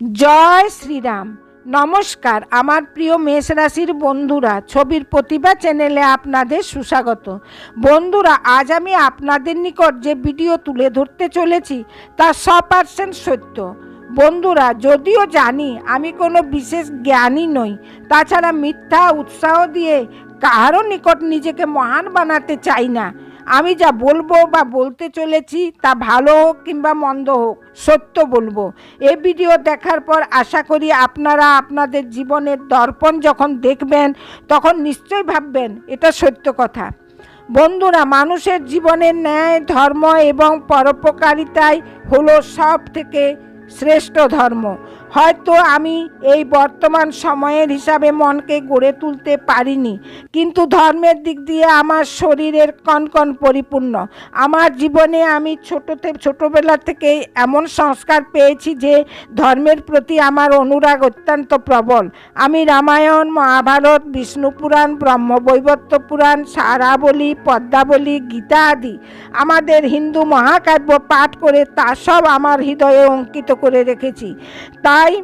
জয় শ্রীরাম। নমস্কার, আমার প্রিয় মেষ রাশির বন্ধুরা, ছবির প্রতিভা চ্যানেলে আপনাদের সুস্বাগত। বন্ধুরা, আজ আমি আপনাদের নিকট যে ভিডিও তুলে ধরতে চলেছি, তা শ পার্সেন্ট সত্য। বন্ধুরা, যদিও জানি আমি কোনো বিশেষ জ্ঞানী নই, তাছাড়া মিথ্যা উৎসাহ দিয়ে কারও নিকট নিজেকে মহান বানাতে চাই না। আমি যা বলব বা বলতে চলেছি তা ভালো হোক কিংবা মন্দ হোক, সত্য বলব। এই ভিডিও দেখার পর আশা করি আপনারা আপনাদের জীবনের দর্পণ যখন দেখবেন, তখন নিশ্চয়ই ভাববেন এটা সত্য কথা। বন্ধুরা, মানুষের জীবনের ন্যায়, ধর্ম এবং পরোপকারিতাই হলো সব থেকে শ্রেষ্ঠ ধর্ম। হয়তো আমি এই বর্তমান সময়ের হিসাবে মনকে গড়ে তুলতে পারিনি। কিন্তু ধর্মের দিক দিয়ে আমার শরীরের কনকন পরিপূর্ণ। আমার জীবনে আমি ছোটোতে ছোটোবেলা থেকে এমন সংস্কার পেয়েছি যে ধর্মের প্রতি আমার অনুরাগ অত্যন্ত প্রবল। আমি রামায়ণ, মহাভারত, বিষ্ণু পুরাণ ব্রহ্মবৈবর্ত পুরাণ, সারাবলী, পদ্মাবলী, গীতা আদি আমাদের হিন্দু মহাকাব্য পাঠ করে তা সব আমার হৃদয়ে অঙ্কিত করে রেখেছি। তাই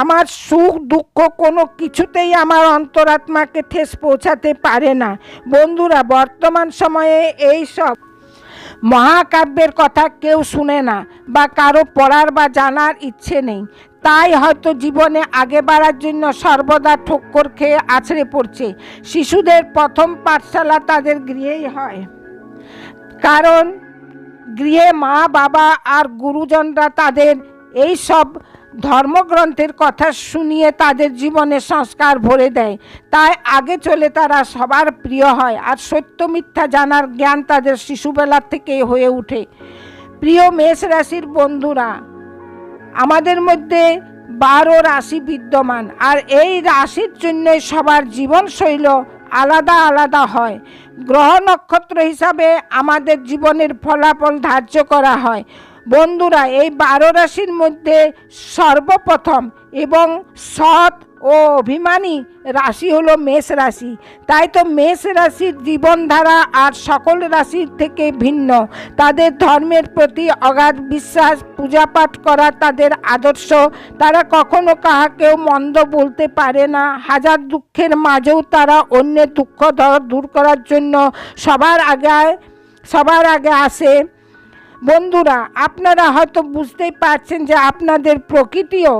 আমার সুখ, দুঃখ কোনো কিছুতেই আমার অন্তরাত্মাকে ঠেস পৌঁছাতে পারে না। বন্ধুরা, বর্তমান সময়ে এই সব মহাকাব্যের কথা কেউ শুনে না বা কারও পড়ার বা জানার ইচ্ছে নেই। তাই হয়তো জীবনে আগে বাড়ার জন্য সর্বদা ঠক্কর খেয়ে আছড়ে পড়ছে। শিশুদের প্রথম পাঠশালা তাদের গৃহেই হয়। কারণ গৃহে মা, বাবা আর গুরুজনরা তাদের এই সব ধর্মগ্রন্থের কথা শুনিয়ে তাদের জীবনে সংস্কার ভরে দেয়। তাই আগে চলে তারা সবার প্রিয় হয় আর সত্য মিথ্যা জানার জ্ঞান তাদের শিশুবেলার থেকে হয়ে ওঠে। প্রিয় মেষ রাশির বন্ধুরা, আমাদের মধ্যে বারো রাশি বিদ্যমান আর এই রাশির জন্যই সবার জীবনশৈল আলাদা আলাদা হয়। গ্রহ নক্ষত্র হিসাবে আমাদের জীবনের ফলাফল ধার্য করা হয়। বন্ধুরা, এই বারো রাশির মধ্যে সর্বপ্রথম এবং সৎ ও অভিমানী রাশি হলো মেষ রাশি। তাই তো মেষ রাশির জীবনধারা আর সকল রাশির থেকে ভিন্ন। তাদের ধর্মের প্রতি অগাধ বিশ্বাস, পূজাপাঠ করা তাদের আদর্শ। তারা কখনো কাহাকেও মন্দ বলতে পারে না। হাজার দুঃখের মাঝেও তারা অন্যের দুঃখ দূর করার জন্য সবার আগে সবার আগে আসে। বন্ধুরা, আপনারা হয়তো বুঝতেই পারছেন যে আপনাদের প্রকৃতিও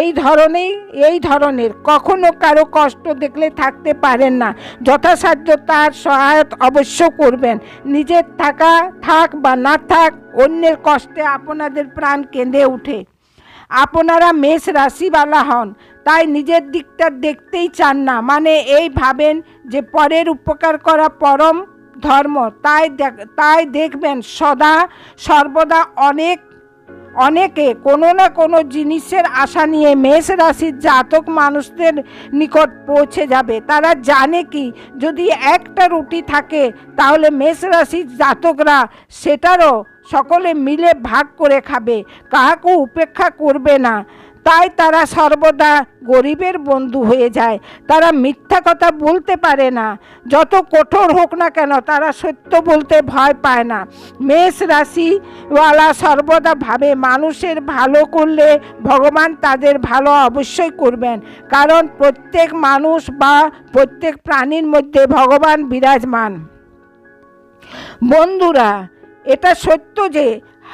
এই ধরনেই, এই ধরনের, কখনো কারও কষ্ট দেখলে থাকতে পারেন না। যথাসাধ্য তার সহায়ত অবশ্য করবেন। নিজের থাকা থাক বা না থাক, অন্যের কষ্টে আপনাদের প্রাণ কেঁদে ওঠে। আপনারা মেষ রাশিওয়ালা হন, তাই নিজের দিকটা দেখতেই চান না। মানে এই ভাবেন যে পরের উপকার করা পরম ধর্ম। তাই তাই দেখবেন সদা, সর্বদা অনেক, অনেকে কোনো না কোনো জিনিসের আশা নিয়ে মেষ রাশির জাতক মানুষদের নিকট পৌঁছে যাবে। তারা জানে কি, যদি একটা রুটি থাকে, তাহলে মেষ রাশির জাতকরা সেটারও সকলে মিলে ভাগ করে খাবে। কাহাকে উপেক্ষা করবে না। তাই তারা সর্বদা গরিবের বন্ধু হয়ে যায়। তারা মিথ্যা কথা বলতে পারে না। যত কঠোর হোক না কেন, তারা সত্য বলতে ভয় পায় না। মেষ রাশিওয়ালা সর্বদা ভাবে, মানুষের ভালো করলে ভগবান তাদের ভালো অবশ্যই করবেন। কারণ প্রত্যেক মানুষ বা প্রত্যেক প্রাণীর মধ্যে ভগবান বিরাজমান। বন্ধুরা, এটা সত্য যে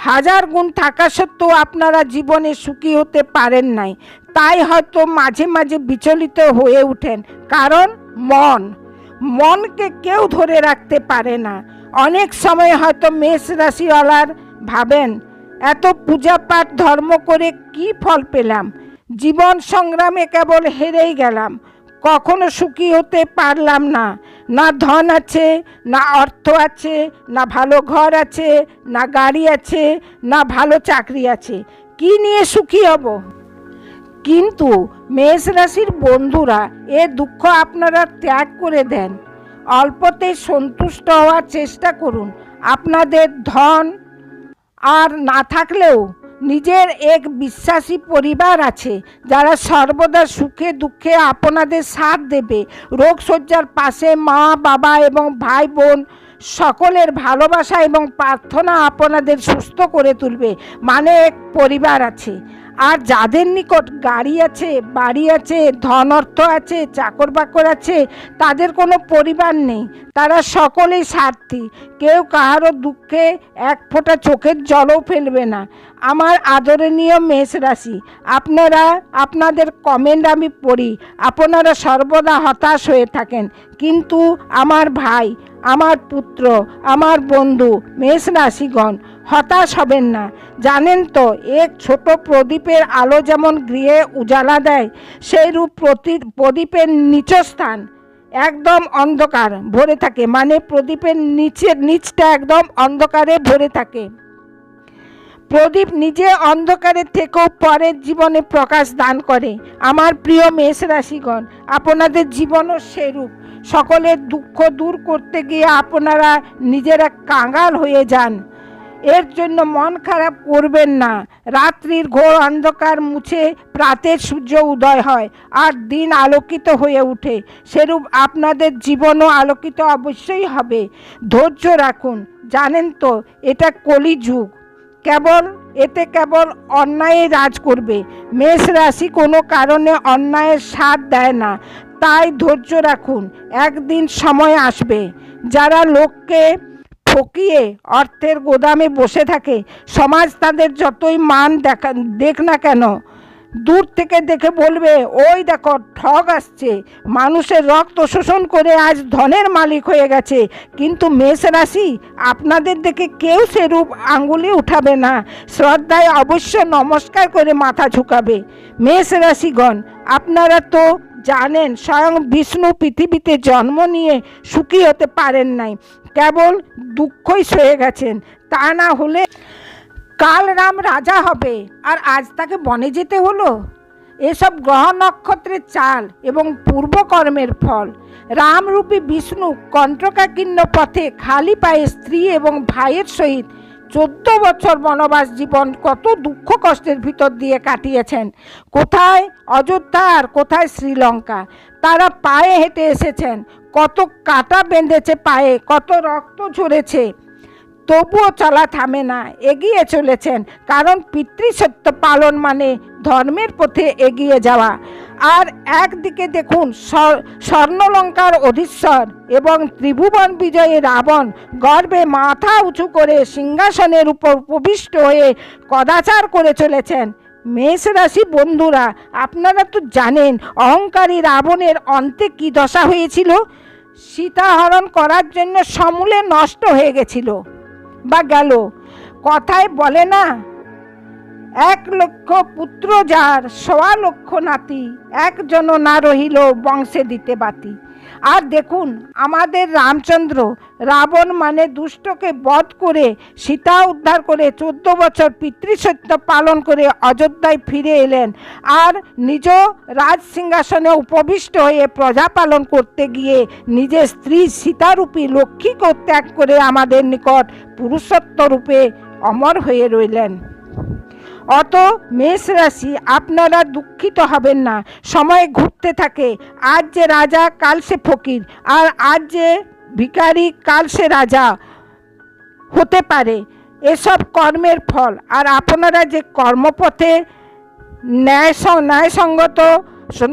হাজার গুণ থাকা সত্ত্বেও আপনারা জীবনে সুখী হতে পারেন নাই। তাই হয়তো মাঝে মাঝে বিচলিত হয়ে ওঠেন। কারণ মন, মনকে কেউ ধরে রাখতে পারে না। অনেক সময় হয়তো মেষ রাশিওয়ালার ভাবেন, এত পূজা পাঠ ধর্ম করে কি ফল পেলাম? জীবন সংগ্রামে কেবল হেরেই গেলাম। কখনো সুখী হতে পারলাম না। না ধন আছে, না অর্থ আছে, না ভালো ঘর আছে, না গাড়ি আছে, না ভালো চাকরি আছে। কি নিয়ে সুখী হব? কিন্তু মেষ রাশির বন্ধুরা, এ দুঃখ আপনারা ত্যাগ করে দেন। অল্পতে সন্তুষ্ট হওয়ার চেষ্টা করুন। আপনাদের ধন আর না থাকলেও নিজের এক বিশ্বাসী পরিবার আছে, যারা সর্বদা সুখে দুঃখে আপনাদের সাথ দেবে। রোগশয্যার পাশে মা, বাবা এবং ভাই, বোন সকলের ভালোবাসা এবং প্রার্থনা আপনাদের সুস্থ করে তুলবে। মানে এক পরিবার আছে। আর যাদের নিকট গাড়ি আছে, বাড়ি আছে, ধন অর্থ আছে, চাকর বাকর আছে, তাদের কোনো পরিবার নেই। তারা সকলেই স্বার্থী কেউ কাহারও দুঃখে এক ফোঁটা চোখের জলও ফেলবে না। আমার আদরণীয় মেষ রাশি আপনারা, আপনাদের কমেন্ট আমি পড়ি। আপনারা সর্বদা হতাশ হয়ে থাকেন। কিন্তু আমার ভাই, আমার পুত্র, আমার বন্ধু মেষ রাশিগণ হতাশ হবেন না। জানেন তো, এক ছোট প্রদীপের আলো যেমন গৃহে উজালা দেয় সেই রূপ প্রতি প্রদীপের নিচস্থান একদম অন্ধকার ভরে থাকে। মানে প্রদীপের নিচের নিচটা একদম অন্ধকারে ভরে থাকে। প্রদীপ নিজে অন্ধকারের থেকেও পরের জীবনে প্রকাশ দান করে। আমার প্রিয় মেষ রাশিগণ, আপনাদের জীবনও সেরূপ সকলের দুঃখ দূর করতে গিয়ে আপনারা নিজেরা কাঙ্গাল হয়ে যান। এর জন্য মন খারাপ করবেন না। রাত্রির ঘোর অন্ধকার মুছে প্রাতের সূর্য উদয় হয় আর দিন আলোকিত হয়ে ওঠে। সেরূপ আপনাদের জীবনও আলোকিত অবশ্যই হবে। ধৈর্য রাখুন। জানেন তো, এটা কলিযুগ। কেবল, এতে কেবল অন্যায় রাজ করবে। মেষ রাশি কোনো কারণে অন্যায়ের সাথ দেয় না। তাই ধৈর্য রাখুন। একদিন সময় আসবে। যারা লোককে ঠকিয়ে অর্থের গোদামে বসে থাকে। সমাজ তাদের যতই মান দেখা, দেখ না কেন, দূর থেকে দেখে বলবে, ওই দেখো, ঠগ আসছে। মানুষের রক্ত শোষণ করে আজ ধনের মালিক হয়ে গেছে। কিন্তু মেষ রাশি, আপনাদের দেখে কেউ সেরূপ আঙ্গুলি উঠাবে না। শ্রদ্ধায় অবশ্য নমস্কার করে মাথা ঝুঁকাবে। মেষ রাশিগণ, আপনারা তো জানেন, স্বয়ং বিষ্ণু পৃথিবীতে জন্ম নিয়ে সুখী হতে পারেন নাই। কেবল দুঃখই সয়ে গেছেন। তা না হলে কাল রাম রাজা হবে, আর আজ তাকে বনে যেতে হলো? এসব গ্রহ নক্ষত্রের চাল এবং পূর্বকর্মের ফল। রামরূপী বিষ্ণু কণ্টকাকীর্ণ পথে খালি পায়ে স্ত্রী এবং ভাইয়ের সহিত চোদ্দ বছর বনবাস জীবন কত দুঃখ কষ্টের ভিতর দিয়ে কাটিয়েছেন। কোথায় অযোধ্যা আর কোথায় শ্রীলঙ্কা? তারা পায়ে হেঁটে এসেছেন। কত কাটা বেঁধেছে পায়ে, কত রক্ত ঝরেছে। তবুও চলা থামে না, এগিয়ে চলেছেন। কারণ পিতৃসত্য পালন মানে ধর্মের পথে এগিয়ে যাওয়া। আর একদিকে দেখুন স্বর্ণলঙ্কার অধীশ্বর এবং ত্রিভুবন বিজয়ী রাবণ গর্বে মাথা উঁচু করে সিংহাসনের উপর উপবিষ্ট হয়ে কদাচার করে চলেছেন। মেষ রাশি বন্ধুরা, আপনারা তো জানেন অহংকারী রাবণের অন্তে কি দশা হয়েছিল? সীতাহরণ করার জন্য সমূলে নষ্ট হয়ে গেছিল বা গেল। কথায় বলে না এক লক্ষ পুত্র যার সোয়া লক্ষ নাতি, একজন না রহিল বংশে দিতে বাতি। আর দেখুন, আমাদের রামচন্দ্র রাবণ মানে দুষ্টকে বধ করে সীতা উদ্ধার করে চোদ্দ বছর পিতৃসত্য পালন করে অযোধ্যায় ফিরে এলেন আর নিজ রাজ সিংহাসনে উপবিষ্ট হয়ে প্রজা পালন করতে গিয়ে নিজের স্ত্রী সীতারূপী লক্ষ্মীকে ত্যাগ করে আমাদের নিকট পুরুষত্ব রূপে অমর হয়ে রইলেন। অত মেষ রাশি আপনারা দুঃখিত হবেন না, সময় ঘুরতে থাকে। আজ যে রাজা, কাল সে ফকির, আর আজ যে ভিখারি, কাল সে রাজা হতে পারে, এসব কর্মের ফল। আর আপনারা যে কর্মপথে ন্যায় ন্যায়সঙ্গত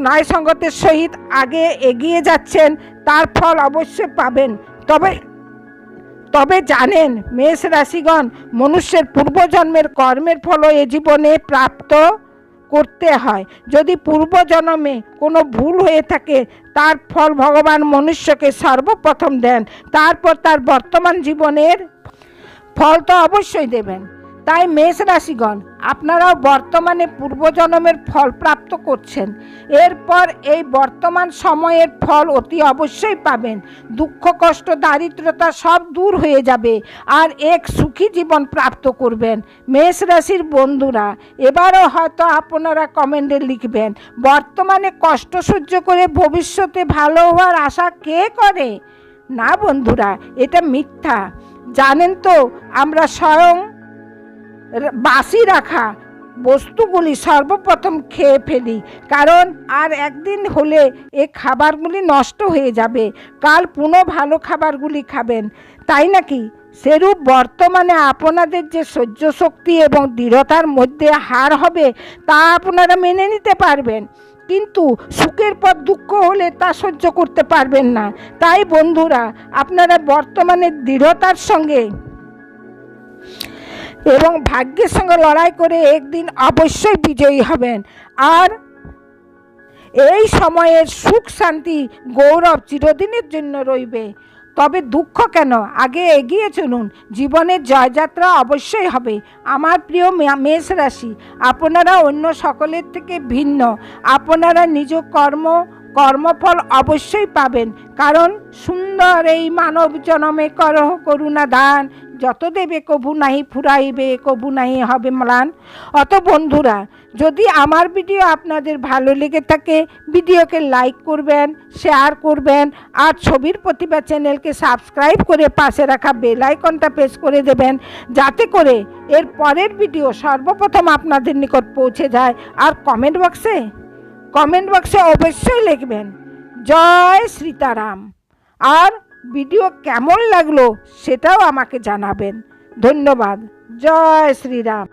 ন্যায়সঙ্গতের সহিত আগে এগিয়ে যাচ্ছেন, তার ফল অবশ্যই পাবেন। তবে তবে জানেন, মেষ রাশিগণ, মনুষ্যের পূর্বজন্মের কর্মের ফলও এ জীবনে প্রাপ্ত করতে হয়। যদি পূর্বজন্মে কোনো ভুল হয়ে থাকে, তার ফল ভগবান মনুষ্যকে সর্বপ্রথম দেন। তারপর তার বর্তমান জীবনের ফল তো অবশ্যই দেবেন। তাই মেষ রাশিগণ, আপনারাও বর্তমানে পূর্বজন্মের ফল প্রাপ্ত করছেন। এরপর এই বর্তমান সময়ের ফল অতি অবশ্যই পাবেন। দুঃখ, কষ্ট, দারিদ্রতা সব দূর হয়ে যাবে আর এক সুখী জীবন প্রাপ্ত করবেন। মেষ রাশির বন্ধুরা, এবারও হয়তো আপনারা কমেন্টে লিখবেন, বর্তমানে কষ্ট সহ্য করে ভবিষ্যতে ভালো হওয়ার আশা কে করে? না বন্ধুরা, এটা মিথ্যা। জানেন তো, আমরা স্বয়ং বাসি রাখা। বস্তুগুলি সর্বপ্রথম খেয়ে ফেলি, কারণ আর একদিন হলে এ খাবারগুলি নষ্ট হয়ে যাবে। কাল পুনঃ ভালো খাবারগুলি খাবেন। তাই নাকি? সেরূপ বর্তমানে আপনাদের যে সহ্য শক্তি এবং দৃঢ়তার মধ্যে হার হবে, তা আপনারা মেনে নিতে পারবেন। কিন্তু সুখের পর দুঃখ হলে তা সহ্য করতে পারবেন না। তাই বন্ধুরা, আপনারা বর্তমানে দৃঢ়তার সঙ্গে এবং ভাগ্যের সঙ্গে লড়াই করে একদিন অবশ্যই বিজয়ী হবেন। আর এই সময়ের সুখ, শান্তি, গৌরব চিরদিনের জন্য রইবে। তবে দুঃখ কেন? আগে এগিয়ে চলুন। জীবনের জয়যাত্রা অবশ্যই হবে। আমার প্রিয় মেষ রাশি, আপনারা অন্য সকলের থেকে ভিন্ন। আপনারা নিজ কর্ম, কর্মফল অবশ্যই পাবেন। কারণ সুন্দর এই মানব জনমে করহ, করুণা দান। যত দেবে কবু নাহি ফুরাইবে কবু নাহি হবে ম্লান। অত বন্ধুরা, যদি আমার ভিডিও আপনাদের ভালো লেগে থাকে, ভিডিওকে লাইক করবেন, শেয়ার করবেন, আর ছবির প্রতিভা চ্যানেলকে সাবস্ক্রাইব করে পাশে রাখা বেল আইকনটা প্রেস করে দেবেন, যাতে করে এর পরের ভিডিও সর্বপ্রথম আপনাদের নিকট পৌঁছে যায়। আর কমেন্ট বক্সে কমেন্ট বক্সে অবশ্যই লিখবেন, জয় সীতারাম আর ভিডিও কেমন লাগল সেটাও আমাকে জানাবেন। ধন্যবাদ। জয় শ্রীরাম।